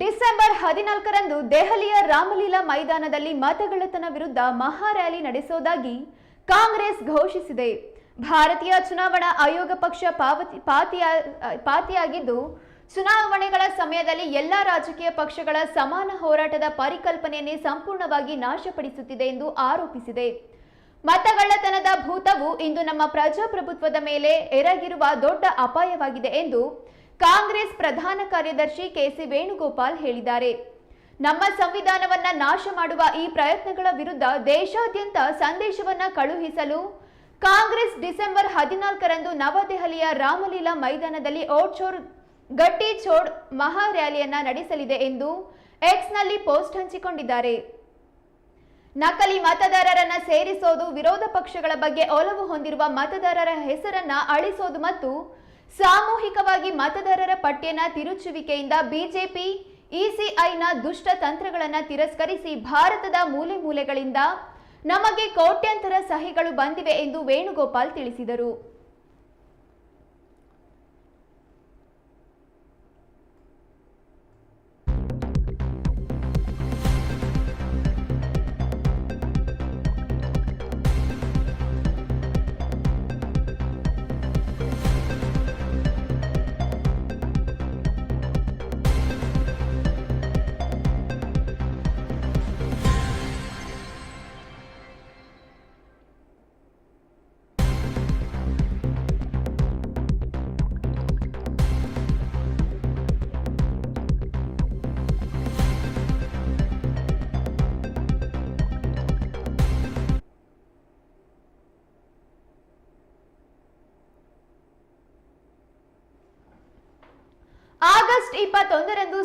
December ಹದಿನಾಲ್ಕರಂದು ದೆಹಲಿಯ ರಾಮಲೀಲಾ ಮೈದಾನದಲ್ಲಿ ಮತಗಳತನ ವಿರುದ್ಧ ಮಹಾ ರ್ಯಾಲಿ ನಡೆಸೋದಾಗಿ ಕಾಂಗ್ರೆಸ್ ಘೋಷಿಸಿದೆ. ಭಾರತೀಯ ಚುನಾವಣಾ ಆಯೋಗ ಪಕ್ಷ ಪಾವತಿ, ಪಾತಿಯ, ಪಾತಿಯಾಗಿದ್ದು, ಚುನಾವಣೆಗಳ ಸಮಯದಲ್ಲಿ ಎಲ್ಲಾ ರಾಜಕೀಯ ಪಕ್ಷಗಳ ಸಮಾನ ಹೋರಾಟದ ಪರಿಕಲ್ಪನೆಯನ್ನೇ ಸಂಪೂರ್ಣವಾಗಿ ನಾಶಪಡಿಸುತ್ತಿದೆ ಎಂದು ಆರೋಪಿಸಿದೆ. ಮತಗಳ್ಳತನದ ಭೂತವು ಇಂದು ನಮ್ಮ ಪ್ರಜಾಪ್ರಭುತ್ವದ ಮೇಲೆ ಎರಗಿರುವ ದೊಡ್ಡ ಅಪಾಯವಾಗಿದೆ ಎಂದು ಕಾಂಗ್ರೆಸ್ ಪ್ರಧಾನ ಕಾರ್ಯದರ್ಶಿ ಕೆಸಿ ವೇಣುಗೋಪಾಲ್ ಹೇಳಿದ್ದಾರೆ. ನಮ್ಮ ಸಂವಿಧಾನವನ್ನ ನಾಶ ಮಾಡುವ ಈ ಪ್ರಯತ್ನಗಳ ವಿರುದ್ಧ ದೇಶಾದ್ಯಂತ ಸಂದೇಶವನ್ನ ಕಳುಹಿಸಲು ಕಾಂಗ್ರೆಸ್ ಡಿಸೆಂಬರ್ ಹದಿನಾಲ್ಕರಂದು ನವದೆಹಲಿಯ ರಾಮಲೀಲಾ ಮೈದಾನದಲ್ಲಿ ಓಡ್ಚೋರ್ ಗಟ್ಟಿ ಚೋಡ್ ಮಹಾ ರ್ಯಾಲಿಯನ್ನ ನಡೆಸಲಿದೆ ಎಂದು ಎಕ್ಸ್ನಲ್ಲಿ ಪೋಸ್ಟ್ ಹಂಚಿಕೊಂಡಿದ್ದಾರೆ. ನಕಲಿ ಮತದಾರರನ್ನ ಸೇರಿಸೋದು ವಿರೋಧ ಪಕ್ಷಗಳ ಬಗ್ಗೆ ಒಲವು ಹೊಂದಿರುವ ಮತದಾರರ ಹೆಸರನ್ನ ಅಳಿಸೋದು ಮತ್ತು ಸಾಮೂಹಿಕವಾಗಿ ಮತದಾರರ ಪಟ್ಟಿಯನ್ನ ತಿರುಚುವಿಕೆಯಿಂದ ಬಿಜೆಪಿ, ಇಸಿಐನ ದುಷ್ಟ ತಂತ್ರಗಳನ್ನು ತಿರಸ್ಕರಿಸಿ ಭಾರತದ ಮೂಲೆ ಮೂಲೆಗಳಿಂದ ನಮಗೆ ಕೋಟ್ಯಂತರ ಸಹಿಗಳು ಬಂದಿವೆ ಎಂದು ವೇಣುಗೋಪಾಲ್ ತಿಳಿಸಿದರು. ಆಗಸ್ಟ್ ಇಪ್ಪತ್ತೊಂದರಂದು